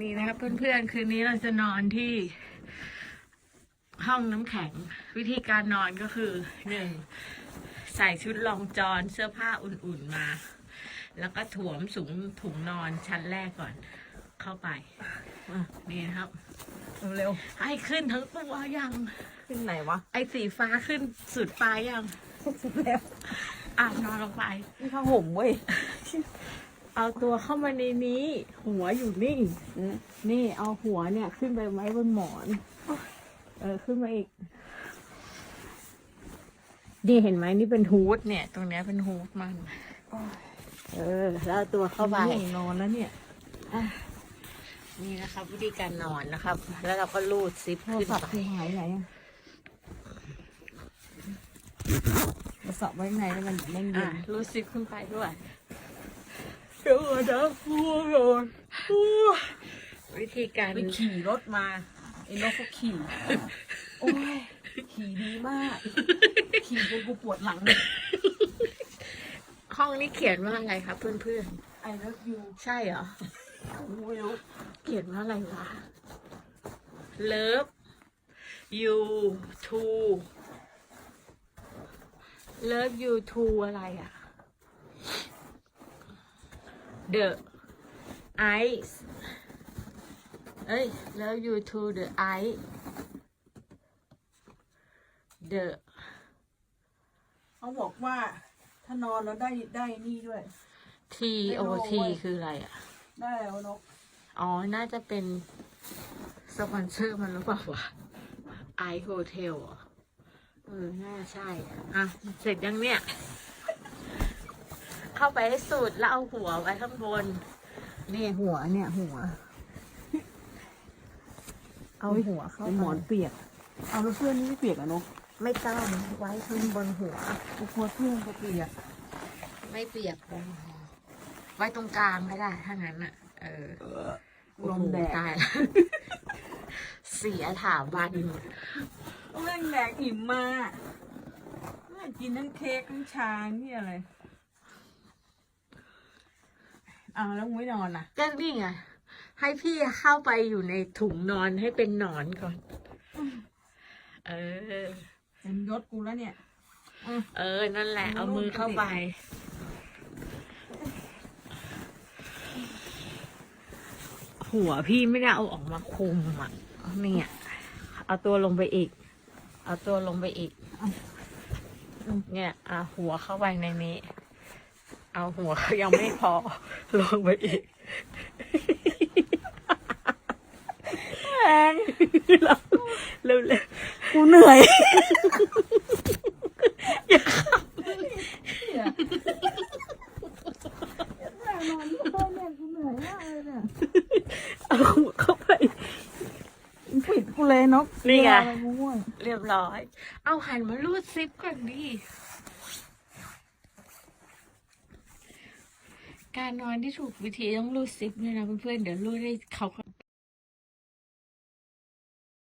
นี่นะครับเพื่อนๆ คืนนี้เราจะนอนที่ห้องน้ำแข็ง วิธีการนอนก็คือหนึ่งใส่ชุดรองจอนเสื้อผ้าอุ่นๆมา แล้วก็ถวมสูงถุงนอนชั้นแรกก่อน เข้าไปอะนี่นะครับ เร็วให้ขึ้นทั้งตัวยังๆขึ้นไหนวะ ไอ้สีฟ้าขึ้นสุดปลายยังสุดแล้วอะนอนลงไปนี่ผ้าห่มเว้ย เอาตัวเข้ามาในนี้ หัวอยู่นี่นี่เอาหัวเนี่ยขึ้นไปไว้บนหมอน เออขึ้นมาอีก นี่เห็นไหมนี่เป็นฮูดเนี่ย ตรงเนี้ยเป็นฮูดมัน เออ แล้วเอาตัวเข้าไปง่วงนอนแล้วเนี่ย นี่นะครับ วิธีการนอนนะครับ แล้วเราก็ลูดซิปโทรขึ้นศัพท์ไป คือหายไหนอะโทรศัพท์ไว้ข้างในแล้วมันเล่นเย็อะนลูดซิปขึ้นไปด้วย เดี๋ยวก่อนนะง่วงนอนวิธีการไปขี่รถมาไอ้นกก็ขี่โอ้ยขี่ดีมาก ขี่จนกูปวดหลังเลยห้องนี้เขียนว่าอะไรครับเพื่อนไอ้เลิฟยูๆใช่เหรอไม่รู้เขียนว่าอะไรวะ Love you too Love you too อะไรอะ The ice เอ้ย Love you too the ice The เขาบอกว่าถ้านอนแล้วได้ได้นี่ด้วย T O T คืออะไรอะได้แล้วนก อ๋อ น่าจะเป็นสปอนเซอร์มันหรือเปล่าวะไอโฮเทลอะเออ น่าใช่อะอะ เสร็จยังเนี่ย เข้าไปให้สุดแล้วเอาหัวไว้ข้างบน นี่หัวเนี่ย หัว เอาหัวเข้าเป็นไปหมอนเปียก เอาแล้วเพื่อนนี่ไม่เปียกอะนกไม่ต้องไว้ข้างบนหัวกูกลัวเพื่อนจะเปียก ไม่เปียกบนหัวไว้ตรงกลางก็ได้ถ้างั้นอะเออลมแดดตายละเสียถาบันหมดแม่งแดกอิ่มมาแม่งกินทั้งเค้กทั้งชานี่อะไร อ้าวแล้วมึงไม่นอนอะ ก็นี่ไงให้พี่เข้าไปอยู่ในถุงนอนให้เป็นหนอนก่อน เออเป็นยศกูแล้วเนี่ย เออ นั่นแหละ เอามือเข้าไป หัวพี่ไม่ได้เอาออกมาคุมอะเนี่ย เอาตัวลงไปอีก เอาตัวลงไปอีก เนี่ยเอาหัวเข้าไปในนี้ เอาหัวยังไม่พอ ลงไปอีกแรงเราเร็วเร็วกูเหนื่อย อย่าขเนี่ยแรงนอนที่บ้านเนี่ยกูเหนื่อยมากเลยเนี่ยำเอาหัวเข้าไปมึงปิดกูเลยนกนี่ไงเวลาอะไรกูง่วงเรียบร้อย เอาหันมารูดซิปก่อนดิ การนอนที่ถูกวิธีต้องรูดซิปด้วยนะเพื่อนๆเดี๋ยวรูดให้เขา